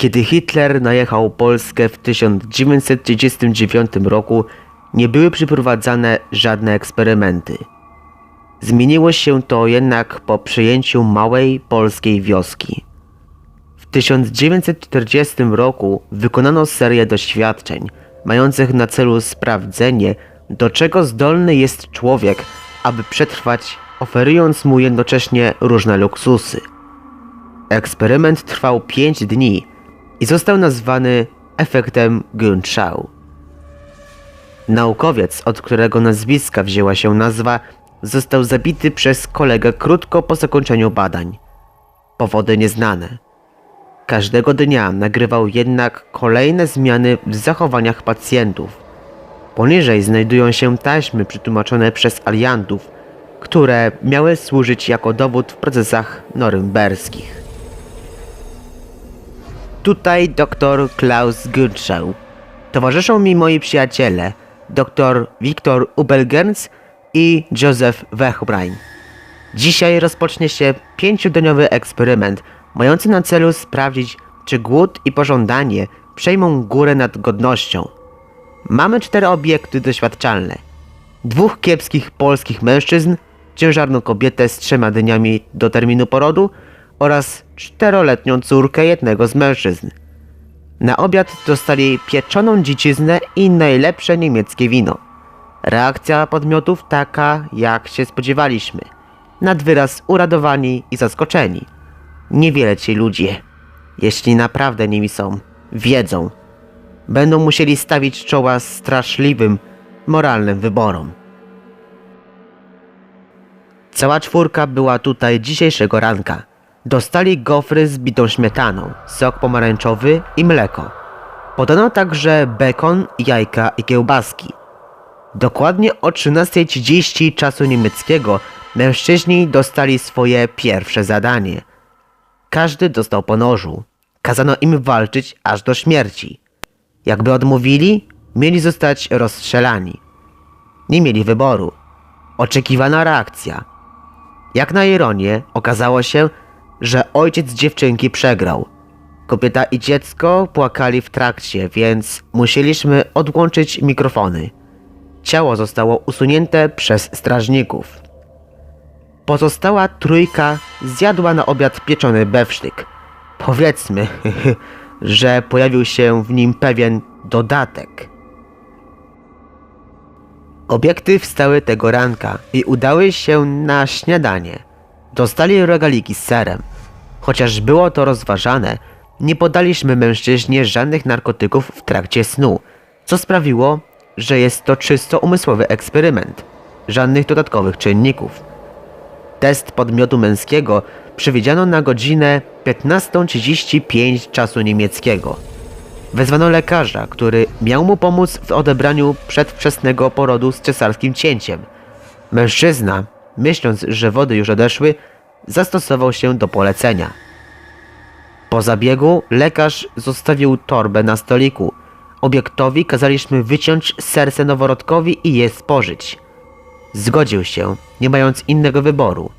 Kiedy Hitler najechał Polskę w 1939 roku, nie były przeprowadzane żadne eksperymenty. Zmieniło się to jednak po przejęciu małej polskiej wioski. W 1940 roku wykonano serię doświadczeń, mających na celu sprawdzenie, do czego zdolny jest człowiek, aby przetrwać, oferując mu jednocześnie różne luksusy. Eksperyment trwał 5 dni i został nazwany efektem Günschau. Naukowiec, od którego nazwiska wzięła się nazwa, został zabity przez kolegę krótko po zakończeniu badań. Powody nieznane. Każdego dnia nagrywał jednak kolejne zmiany w zachowaniach pacjentów. Poniżej znajdują się taśmy przetłumaczone przez aliantów, które miały służyć jako dowód w procesach norymberskich. Tutaj dr Klaus Günschau. Towarzyszą mi moi przyjaciele, dr Viktor Ubelgerns i Joseph Wechbrain. Dzisiaj rozpocznie się pięciodniowy eksperyment, mający na celu sprawdzić, czy głód i pożądanie przejmą górę nad godnością. Mamy cztery obiekty doświadczalne. Dwóch kiepskich polskich mężczyzn, ciężarną kobietę z trzema dniami do terminu porodu oraz czteroletnią córkę jednego z mężczyzn. Na obiad dostali pieczoną dziczyznę i najlepsze niemieckie wino. Reakcja podmiotów taka, jak się spodziewaliśmy. Nad wyraz uradowani i zaskoczeni. Niewiele ci ludzie, jeśli naprawdę nimi są, wiedzą. Będą musieli stawić czoła straszliwym, moralnym wyborom. Cała czwórka była tutaj dzisiejszego ranka. Dostali gofry z bitą śmietaną, sok pomarańczowy i mleko. Podano także bekon, jajka i kiełbaski. Dokładnie o 13.30 czasu niemieckiego mężczyźni dostali swoje pierwsze zadanie. Każdy dostał po nożu. Kazano im walczyć aż do śmierci. Jakby odmówili, mieli zostać rozstrzelani. Nie mieli wyboru. Oczekiwana reakcja. Jak na ironię, okazało się, że ojciec dziewczynki przegrał. Kobieta i dziecko płakali w trakcie, więc musieliśmy odłączyć mikrofony. Ciało zostało usunięte przez strażników. Pozostała trójka zjadła na obiad pieczony bewsztyk. Powiedzmy, że pojawił się w nim pewien dodatek. Obiekty wstały tego ranka i udały się na śniadanie. Dostali regaliki z serem. Chociaż było to rozważane, nie podaliśmy mężczyźnie żadnych narkotyków w trakcie snu, co sprawiło, że jest to czysto umysłowy eksperyment. Żadnych dodatkowych czynników. Test podmiotu męskiego przewidziano na godzinę 15.35 czasu niemieckiego. Wezwano lekarza, który miał mu pomóc w odebraniu przedwczesnego porodu z cesarskim cięciem. Mężczyzna, myśląc, że wody już odeszły, zastosował się do polecenia. Po zabiegu lekarz zostawił torbę na stoliku. Obiektowi kazaliśmy wyciąć serce noworodkowi i je spożyć. Zgodził się, nie mając innego wyboru.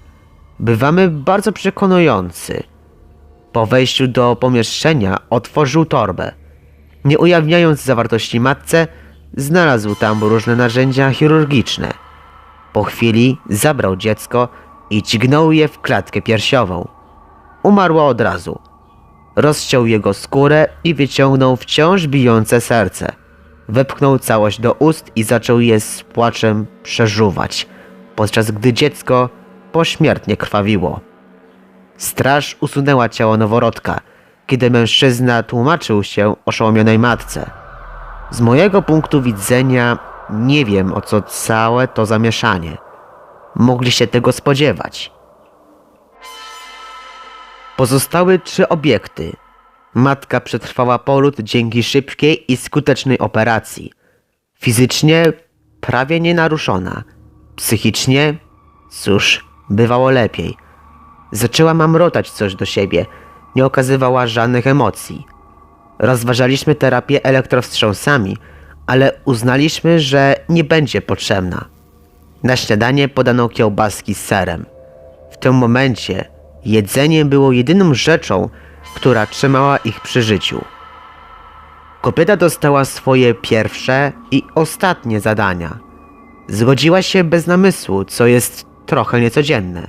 Bywamy bardzo przekonujący. Po wejściu do pomieszczenia otworzył torbę. Nie ujawniając zawartości matce, znalazł tam różne narzędzia chirurgiczne. Po chwili zabrał dziecko i dźgnął je w klatkę piersiową. Umarło od razu. Rozciął jego skórę i wyciągnął wciąż bijące serce. Wepchnął całość do ust i zaczął je z płaczem przeżuwać, podczas gdy dziecko pośmiertnie krwawiło. Straż usunęła ciało noworodka, kiedy mężczyzna tłumaczył się oszołomionej matce. Z mojego punktu widzenia nie wiem o co całe to zamieszanie. Mogli się tego spodziewać. Pozostały trzy obiekty. Matka przetrwała poród dzięki szybkiej i skutecznej operacji. Fizycznie prawie nienaruszona. Psychicznie, cóż, bywało lepiej. Zaczęła mamrotać coś do siebie, nie okazywała żadnych emocji. Rozważaliśmy terapię elektrowstrząsami, ale uznaliśmy, że nie będzie potrzebna. Na śniadanie podano kiełbaski z serem. W tym momencie jedzenie było jedyną rzeczą, która trzymała ich przy życiu. Kobieta dostała swoje pierwsze i ostatnie zadania. Zgodziła się bez namysłu, co jest trochę niecodzienne.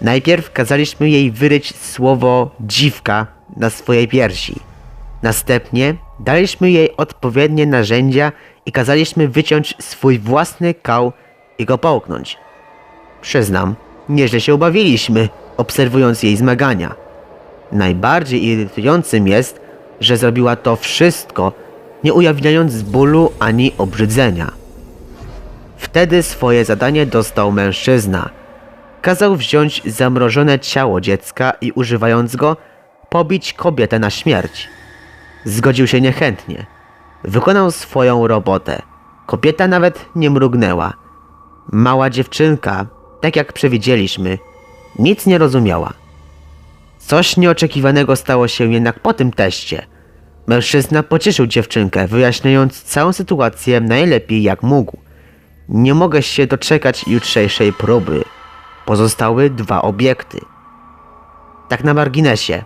Najpierw kazaliśmy jej wyryć słowo dziwka na swojej piersi. Następnie daliśmy jej odpowiednie narzędzia i kazaliśmy wyciąć swój własny kał i go połknąć. Przyznam, nieźle się ubawiliśmy, obserwując jej zmagania. Najbardziej irytującym jest, że zrobiła to wszystko, nie ujawniając bólu ani obrzydzenia. Wtedy swoje zadanie dostał mężczyzna. Kazał wziąć zamrożone ciało dziecka i używając go, pobić kobietę na śmierć. Zgodził się niechętnie. Wykonał swoją robotę. Kobieta nawet nie mrugnęła. Mała dziewczynka, tak jak przewidzieliśmy, nic nie rozumiała. Coś nieoczekiwanego stało się jednak po tym teście. Mężczyzna pocieszył dziewczynkę, wyjaśniając całą sytuację najlepiej jak mógł. Nie mogę się doczekać jutrzejszej próby. Pozostały dwa obiekty. Tak na marginesie.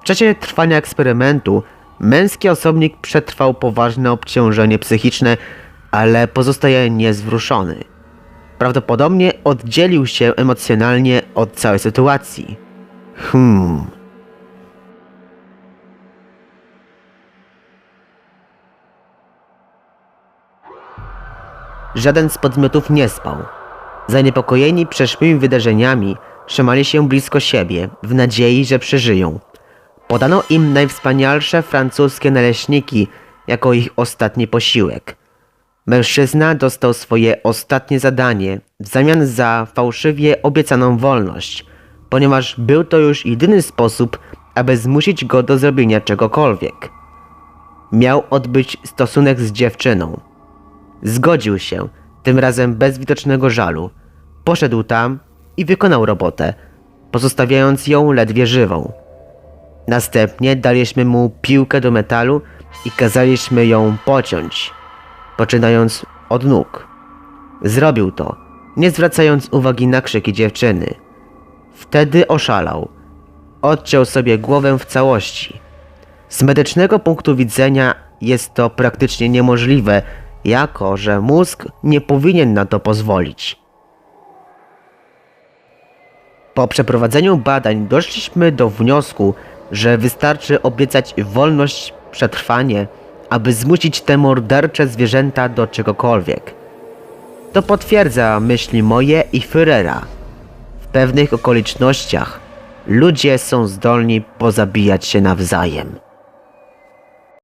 W czasie trwania eksperymentu męski osobnik przetrwał poważne obciążenie psychiczne, ale pozostaje niezwruszony. Prawdopodobnie oddzielił się emocjonalnie od całej sytuacji. Hmm. Żaden z podmiotów nie spał. Zaniepokojeni przeszłymi wydarzeniami, trzymali się blisko siebie, w nadziei, że przeżyją. Podano im najwspanialsze francuskie naleśniki jako ich ostatni posiłek. Mężczyzna dostał swoje ostatnie zadanie w zamian za fałszywie obiecaną wolność, ponieważ był to już jedyny sposób, aby zmusić go do zrobienia czegokolwiek. Miał odbyć stosunek z dziewczyną. Zgodził się, tym razem bez widocznego żalu. Poszedł tam i wykonał robotę, pozostawiając ją ledwie żywą. Następnie daliśmy mu piłkę do metalu i kazaliśmy ją pociąć, poczynając od nóg. Zrobił to, nie zwracając uwagi na krzyki dziewczyny. Wtedy oszalał. Odciął sobie głowę w całości. Z medycznego punktu widzenia jest to praktycznie niemożliwe, jako że mózg nie powinien na to pozwolić. Po przeprowadzeniu badań doszliśmy do wniosku, że wystarczy obiecać wolność, przetrwanie, aby zmusić te mordercze zwierzęta do czegokolwiek. To potwierdza myśli moje i Führera. W pewnych okolicznościach ludzie są zdolni pozabijać się nawzajem.